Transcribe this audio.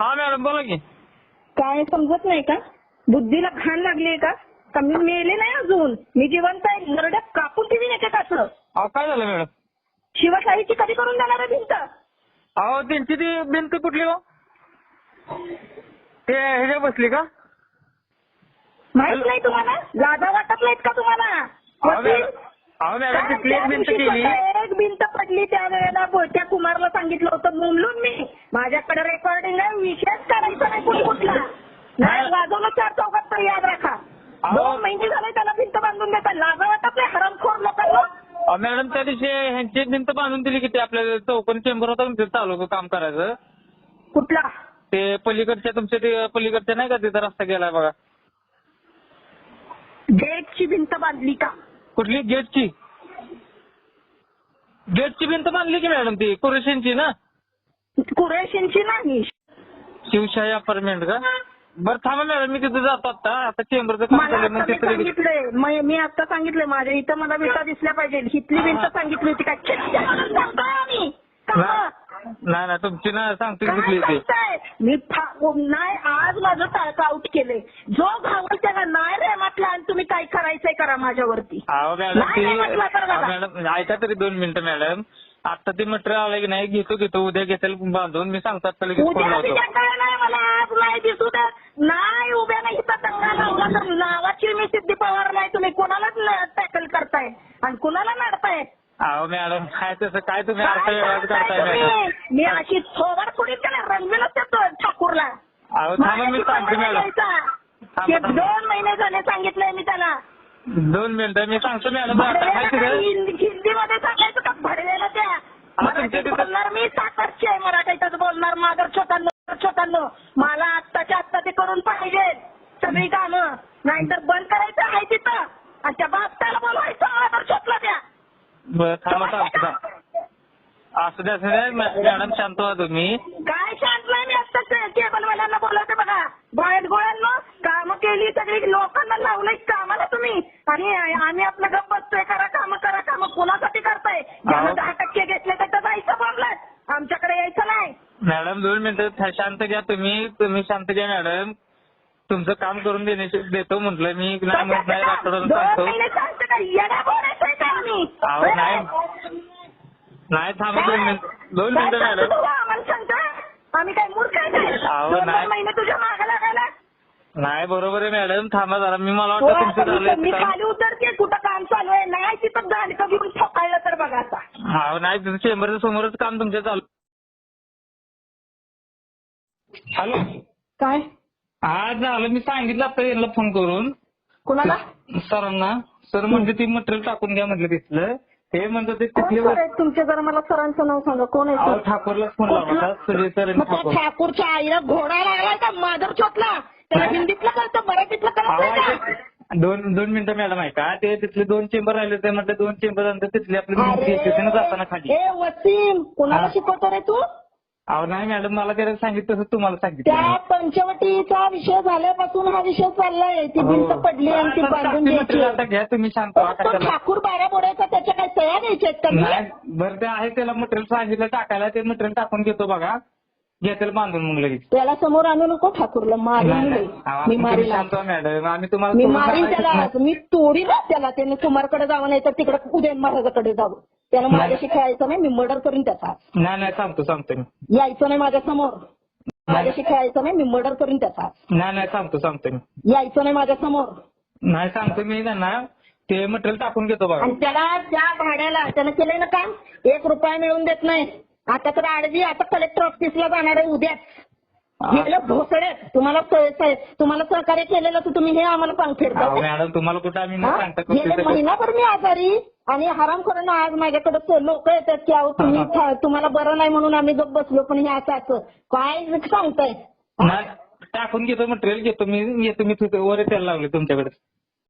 हा मॅडम बोला की. काय समजत नाही का? बुद्धीला घाण लागली का? का मी मेले नाही अजून? मी जिवंत आहे नरड्यात कापून ठेवी नाही का असं. अहो काय झालं मॅडम? शिवशाहीची कधी करून देणार आहे भिंत? अहो त्यांची ती भिंत कुठली हो ते ह्याच्या बसली का? माहीत नाही तुम्हाला? लाजा वाटत नाहीत का तुम्हाला? अहो मॅडम अहो मॅडम काय तिथली एक त्या भिंत दिवशी केली. स्वतः एक भिंत पडली त्यावेळेला त्या कुमारला सांगितलं होतं मुमलून मी माझ्याकडे रेकॉर्डिंग आहे विषयच करायचा नाही कुठ कुठला नाही वाजवलं चार चौकात तर याद राखा अहो. दोन महिने झाले त्याला भिंत बांधून देता. लाजा वाटत नाही लोकांना. मॅडम त्या दिवशी ह्यांची भिंत बांधून दिली की ते आपल्या चौकोन चेंबर होता तुमचं चालू होतं काम करायचं. कुठला? ते पलीकडच्या तुमच्या ते पलीकडच्या नाही का? तिथं रस्ता गेलाय बघा. गेटची भिंत बांधली का? कुठली? गेटची. गेटची भिंत बांधली की मॅडम ती? कुरेशींची ना? कुरेशींची नाही. शिवशाही अपार्टमेंट का? बरं थांबा मॅडम मी तिथे जातो आता. आता चेंबरचं काम मला आता मग मी तिथे सांगितलंय म- मी आता सांगितलंय माझ्या इथं मला विटा दिसल्या पाहिजे. हिथली भिंत सांगितली होती काय सांगतोय आम्ही का? नाही नाही तुमची ना सांगतो काय कुठली ती? मी ठा- नाही आज माझं टाळकं आउट केलंय. जो घावल त्याला नाही रे म्हटलं आणि तुम्ही काय करायचंय करा माझ्यावरती. अहो मॅडम नाही, ती नाही म्हटलं तर बघा. अहो, मॅडम ऐका तरी दोन मिनिटं मॅडम. आता ते मटेरियल आलं की नाही घेतो घेतो. उद्या घेतील बांधून. मी सांगतो आता लगेच फोन उद्या लावतो. मला नाही दिसू द्या नाही उभ्या नाही नावाची मी सिद्धी पवार नाही. तुम्ही कोणालाच टॅकल करताय? आणि कुणाला नडताय अहो मॅडम काय तसं काय तुम्ही अर्थ काय वेगळाच सांगताय करताय मॅडम? मी अशी थोबाड पुढे त्याला रंगविलं त्या ठाकूरला. अहो थांबा मी सांगतो मॅडम. दोन महिने झाले सांगितलंय मी त्याला. दोन मिनिटं मी सांगतो मॅडम हिंदीमध्ये सांगायचं का? भडवेला त्या मी? सातारची आहे मराठीतच बोलणार. मादर छोटांनो छोटांनो मला आत्ताच्या आत्ता ते करून पाहिजे. सगळी कामं. नाहीतर बंद करायचं आहे तिथं. आणि त्या बापटाला बोलवायचं. आदर छोटला त्या बरं थांबा सांगतो असू द्या असू द्या. मॅडम शांत व्हा तुम्ही. काय शांत नाही मी आत्ताच केबलवाल्यांना बोलवते बघा. गोळ्यात गोळ्यांना कामं केली सगळी लोकांना लावलंय कामाला तुम्ही. आणि आम्ही आपलं गप्प मॅडम दोन मिनिटं शांत घ्या तुम्ही. तुम्ही शांत घ्या मॅडम. तुमचं काम करून देण्याची देतो म्हटलं मी. नाही म्हणत नाही डॉक्टरांना सांगतो. अहो, नाही. नाही थांबा दोन मिनिट. दोन मिनिटं मॅडम. अहो, नाही. बरोबर आहे मॅडम. थांबा जरा. मी मला हो, वाटतं तुमचं मी-. खाली उतरते. कुठं काम चालू आहे? नाही तिथं घेऊन ठोकायला तर बघा आता. हा नाही तिथं चेंबरच्या समोरच काम तुमच्या चालू. हॅलो. काय? आज झालं मी सांगितलं आता यांना फोन करून. कुणाला? सरांना. सर म्हणजे ती मटेरियल टाकून घ्या म्हटलं तिथलं. ते म्हणतात ते कोण तिथले सर आहेत तुमचे? जरा मला सरांचं नाव सांगा. कोण आहे अहो ते? ठाकूरलाच फोन लावला होता सर आणि मग त्या ठाकूर. ठाकूरच्या आईला घोडा लागलाय का? माधर चोटला त्याला? हिंदीतलं कळतं मराठीतलं कळत अहो, नाही का? ऐका. दोन दोन मिनिटं मॅडम आहे का ते तिथले दोन चेंबर राहिले ते म्हटलं दोन चेंबर नंतर तिथली आपली भिंती येते ना जाताना खाली. ए वसीम कुणाला हा. शिकवतो रे तू? अहो नाही मॅडम मला त्याला सांगितलं तसं तुम्हाला सांगितलं. त्या पंचवटीचा विषय झाल्यापासून हा विषय चाललाय. ती भिंत हो. पडली आणि ती बांधून आता घ्या तुम्ही शांत व्हा तो कशाला. ठाकूर बारा बोडायचा त्याच्या काय सह्या द्यायच्या आहेत का? मी? नाही बरं ते आहे त्याला मटेरियल सांगितलं टाकायला ते मटेरियल टाकून घेतो बघा. घेतील बांधून मग लगेच. त्याला समोर आणू नको ठाकूरला मारीन मी. मी मारीन. व्हा मॅडम. आम्ही तुम्हाला मी मारीन त्याला. मी तोडीन त्याला. त्याने कुमारकडे जावं नाही तर तिकडे उदयन महाराजाकडे जावं. त्याला. माझ्याशी खेळायचं नाही मी मर्डर करीन त्याचा. नाही नाही सांगतो सांगतो मी. यायचं नाही माझ्यासमोर. माझ्याशी खेळायचं नाही मी मर्डर करीन त्याचा. नाही नाही सांगतो सांगतो मी. यायचं नाही माझ्यासमोर. नाही सांगतो मी त्यांना. ते मटेरियल टाकून घेतो बघा. आणि त्याला त्या भाड्याला त्यानं केलंय ना काम? एक रुपया मिळवून देत नाही. आता तर आडजी आता कलेक्टर ऑफिसला जाणार आहे उद्याच गेलं भोसडे. तुम्हाला स- स- तुम्हाला सहकार्य केलेलं तर तुम्ही हे आम्हाला पांग अहो, फेडता मॅडम तुम्हाला कुठं आम्ही न? सांगता गेले महिनाभर मी आजारी आणि हराम करून आज माझ्याकडे लोक येतात की अहो तुम्ही तुम्हाला बरं नाही म्हणून आम्ही गप्प बसलो पण हे असं असं. काय सांगताय? नाही, टाकून घेतो मटेरियल घेतो. मी येतो मी तिथे. वर त्याला लावले तुमच्याकडे.